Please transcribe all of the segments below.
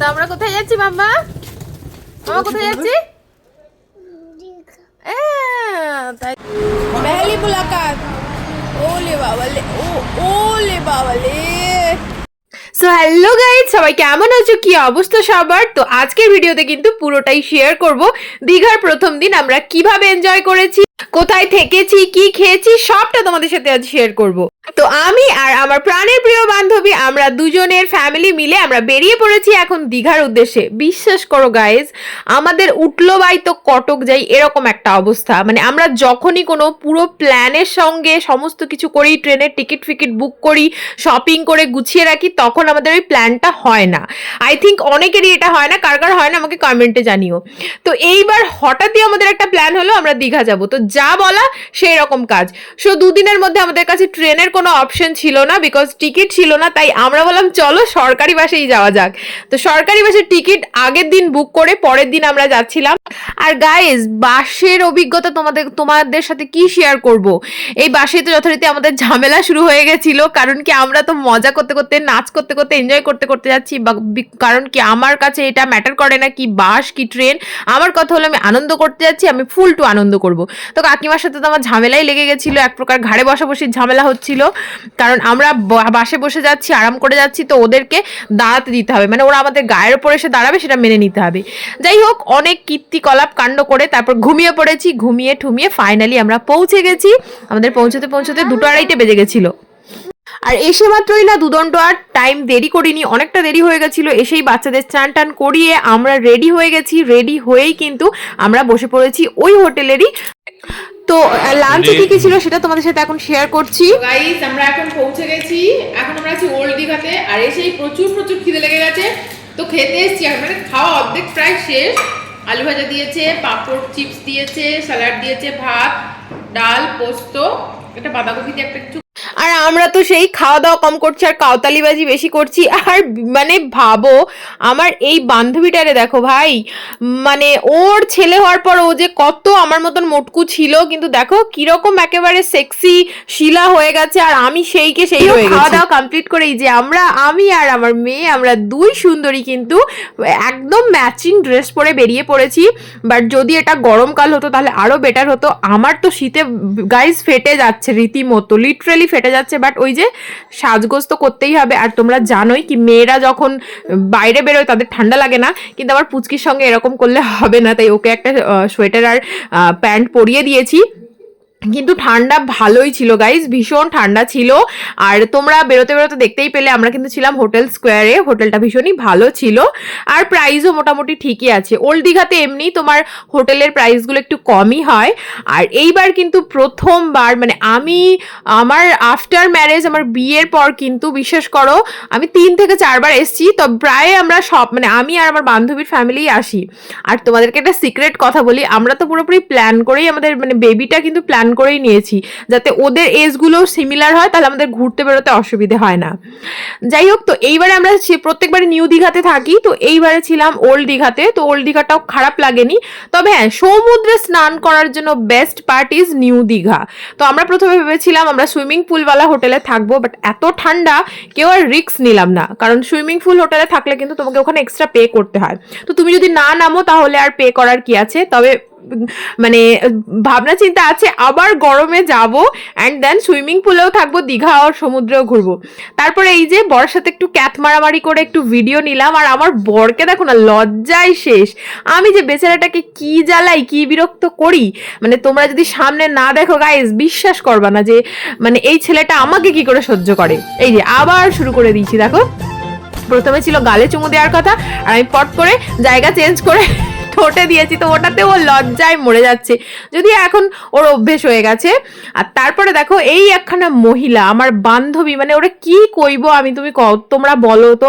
তো আমরা কোথায় যাচ্ছি মাম্মা? মামা কোথায় যাচ্ছি? পহলি মুলাকাত। ওলে বাবালে ও ওলে বাবালে। সো হ্যালো গাইজ সবাই কেমন আছো? কি অবস্থা সবার? তো আজকের ভিডিওতে কিন্তু পুরোটাই শেয়ার করব। দীঘার প্রথম দিন আমরা কীভাবে এনজয় করেছি কোথায় থেকেছি কি খেয়েছি সবটা তোমাদের সাথে আজ শেয়ার করব। তো আমি আর আমার প্রাণের প্রিয় বান্ধবী, আমরা দুজনের ফ্যামিলি মিলে আমরা বেরিয়ে পড়েছি এখন দীঘার উদ্দেশ্যে। বিশ্বাস করো গাইজ আমাদের উঠল বাই তো কটক যাই এরকম একটা অবস্থা। মানে আমরা যখনই কোনো পুরো প্ল্যানের সঙ্গে সমস্ত কিছু করি, ট্রেনের টিকিট ফিকিট বুক করি শপিং করে গুছিয়ে রাখি, তখন আমাদের ওই প্ল্যানটা হয় না। আই থিঙ্ক অনেকেরই এটা হয় না, কার কার হয় না আমাকে কমেন্টে জানিও। তো এইবার হঠাৎই আমাদের একটা প্ল্যান হলো, আমরা দীঘা যাব। তো যা বলা সেই রকম কাজ। সো দুদিনের মধ্যে আমাদের কাছে ট্রেনের কোনো অপশন ছিল না বিকজ টিকিট ছিল না তাই আমরা বললাম, চলো সরকারি বাসেই যাওয়া যাক। তো সরকারি বাসের টিকিট আগের দিন বুক করে পরের দিন আমরা যাচ্ছিলাম। আর গাইজ বাসের অভিজ্ঞতা তোমাদের তোমাদের সাথে কি শেয়ার করব? এই বাসে তো যথারীতি আমাদের ঝামেলা শুরু হয়ে গেছিল, কারণ কি আমরা তো মজা করতে করতে, নাচ করতে করতে এনজয় করতে করতে যাচ্ছি কারণ কি আমার কাছে এটা ম্যাটার করে না কি বাস, কি ট্রেন আমার কথা হলো আমি আনন্দ করতে যাচ্ছি, আমি ফুল টু আনন্দ করব। তো কাকিমার সাথে তো আমার ঝামেলাই লেগে গেছিল, এক প্রকার ঘাড়ে বসা বসে ঝামেলা হচ্ছিল, কারণ আমরা বাসে বসে যাচ্ছি, আরাম করে যাচ্ছি, তো ওদেরকে দাঁড়াতে দিতে হবে। মানে ওরা আমাদের গায়ের ওপর এসে দাঁড়াবে, সেটা মেনে নিতে হবে। যাই হোক, অনেক কীর্তিকলাপ, কাণ্ড করে তারপর ঘুমিয়ে পড়েছি, ঘুমিয়ে ঠুমিয়ে ফাইনালি আমরা পৌঁছে গেছি। আমাদের পৌঁছতে পৌঁছতে দুটো আড়াইটে বেজে গেছিল। আর এসে মাত্রই না দুদণ্ড আর টাইম দেরি করিনি, অনেকটা দেরি হয়ে গেছিল। এসেই বাচ্চাদের স্নান টান করিয়ে আমরা রেডি হয়ে গেছি। রেডি হয়েই কিন্তু আমরা বসে পড়েছি ওই হোটেলেরই তো লাঞ্চ কি কি ছিল সেটা তোমাদের সাথে এখন শেয়ার করছি। গাইস আমরা এখন পৌঁছে গেছি। এখন আমরা আছি ওল্ড দীঘাতে আর এসেই প্রচুর প্রচুর খিদে লেগে গেছে। তো খেতে এসেছি আর মানে খাওয়া অর্ধেক প্রায় শেষ। আলু ভাজা দিয়েছে পাঁপড় চিপস দিয়েছে স্যালাড দিয়েছে ভাত ডাল পোস্ত এটা বাঁধাকপি দিয়ে একটা কিছু আর আমরা তো সেই খাওয়া দাওয়া কম করছি আর কাউতালিবাজি বেশি করছি। আর মানে ভাবো আমার এই বান্ধবীটারে দেখো ভাই মানে ওর ছেলে হওয়ার পর ও যে কত আমার মতন মোটকু ছিল কিন্তু দেখো কীরকম একেবারে সেক্সি শিলা হয়ে গেছে আর আমি সেইকে সেই খাওয়া দাওয়া কমপ্লিট করেই যে আমরা আমি আর আমার মেয়ে আমরা দুই সুন্দরী কিন্তু একদম ম্যাচিং ড্রেস পরে বেরিয়ে পড়েছি। বাট যদি এটা গরমকাল হতো তাহলে আরও বেটার হতো। আমার তো শীতে গাইজ ফেটে যাচ্ছে রীতিমতো লিটারালি ফেটে যাচ্ছে বাট ওই যে সাজগোজ তো করতেই হবে। আর তোমরা জানোই কি মেয়েরা যখন বাইরে বেরোয় তাদের ঠান্ডা লাগে না, কিন্তু আমার পুচকির সঙ্গে এরকম করলে হবে না। তাই ওকে একটা সোয়েটার আর প্যান্ট পরিয়ে দিয়েছি। কিন্তু ঠান্ডা ভালোই ছিল গাইজ ভীষণ ঠান্ডা ছিল। আর তোমরা বেরোতে বেরোতে দেখতেই পেলে, আমরা কিন্তু ছিলাম হোটেল স্কোয়ারে, হোটেলটা ভীষণই ভালো ছিল। আর প্রাইসও মোটামুটি ঠিকই আছে। ওল্ড দীঘাতে এমনি তোমার হোটেলের প্রাইসগুলো একটু কমই হয়। আর এইবার কিন্তু প্রথমবার মানে আমি, আমার আফটার ম্যারেজ আমার বিয়ের পর কিন্তু, বিশ্বাস করো, আমি তিন থেকে চারবার এসেছি। তো প্রায় আমরা সব মানে আমি আর আমার বান্ধবীর ফ্যামিলি আসি। আর তোমাদেরকে একটা সিক্রেট কথা বলি, আমরা তো পুরোপুরি প্ল্যান করেই আমাদের মানে বেবিটা কিন্তু প্ল্যান করেই নিয়েছি, যাতে ওদের এজগুলো সিমিলার হয়, তাহলে আমাদের ঘুরতে বেরোতে অসুবিধে হয় না। যাই হোক, তো এইবারে আমরা প্রত্যেকবারে নিউ দীঘাতে থাকি, তো এইবারে ছিলাম ওল্ড দীঘাতে, তো ওল্ড দীঘাটাও খারাপ লাগেনি। তবে হ্যাঁ সমুদ্রে স্নান করার জন্য best part is new Digha. তো আমরা প্রথমে ভেবেছিলাম আমরা সুইমিং পুলওয়ালা হোটেলে থাকব বাট এত ঠান্ডা কেউ আর রিস্ক নিলাম না, কারণ সুইমিং পুল হোটেলে থাকলে কিন্তু তোমাকে ওখানে এক্সট্রা পে করতে হয়। তো তুমি যদি না নামো, তাহলে আর পে করার কি আছে? তবে মানে ভাবনা চিন্তা আছে, আবার গরমে যাব অ্যান্ড দেন সুইমিং পুলেও থাকব, দীঘা আর সমুদ্রেও ঘুরবো। তারপরে এই যে বরের সাথে একটু ক্যাথ মারামারি করে একটু ভিডিও নিলাম, আর আমার বরকে দেখো না, লজ্জায় শেষ। আমি যে বেচারাটাকে কি জ্বালাই, কি বিরক্ত করি? মানে তোমরা যদি সামনে না দেখো গাইজ বিশ্বাস করবা না যে মানে এই ছেলেটা আমাকে কি করে সহ্য করে। এই যে, আবার শুরু করে দিয়েছি, দেখো। প্রথমে ছিল গালে চুমু দেওয়ার কথা, আর আমি পট করে জায়গা চেঞ্জ করে ঠোঁটে দিয়েছি তো ওটাতে ও লজ্জায় মরে যাচ্ছে। যদি এখন ওর অভ্যেস হয়ে গেছে। আর তারপরে দেখো, এই একখানা মহিলা, আমার বান্ধবী মানে ওরা কি কইব আমি? তুমি তোমরা বলো তো।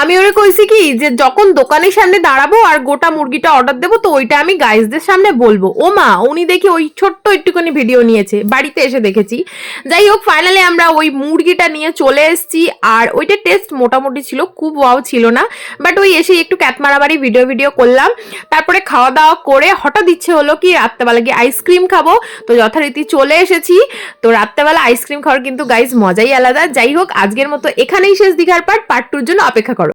আমি ওরে কইছি কি, যে যখন দোকানের সামনে দাঁড়াবো আর গোটা মুরগিটা অর্ডার দেবো, তো ওইটা আমি গাইজদের সামনে বলব। ও মা, উনি দেখি ওই ছোট্ট একটুখানি ভিডিও নিয়েছে, বাড়িতে এসে দেখেছি। যাই হোক ফাইনালি আমরা ওই মুরগিটা নিয়ে চলে এসেছি, আর ওইটা টেস্ট মোটামুটি ছিল, খুব ওয়াও ছিল না। বাট ওই এসে একটু ক্যাত মারামারি ভিডিও ভিডিও করলাম। তারপরে খাওয়া দাওয়া করে হঠাৎ ইচ্ছে হলো কি, রাত্রেবেলা গিয়ে আইসক্রিম খাব। তো যথারীতি চলে এসেছি। তো রাত্রেবেলা আইসক্রিম খাওয়ার কিন্তু গাইজ মজাই আলাদা। যাই হোক, আজকের মতো এখানেই শেষ দীঘার পার্ট পার্ট টুর জন্য অপেক্ষা করো।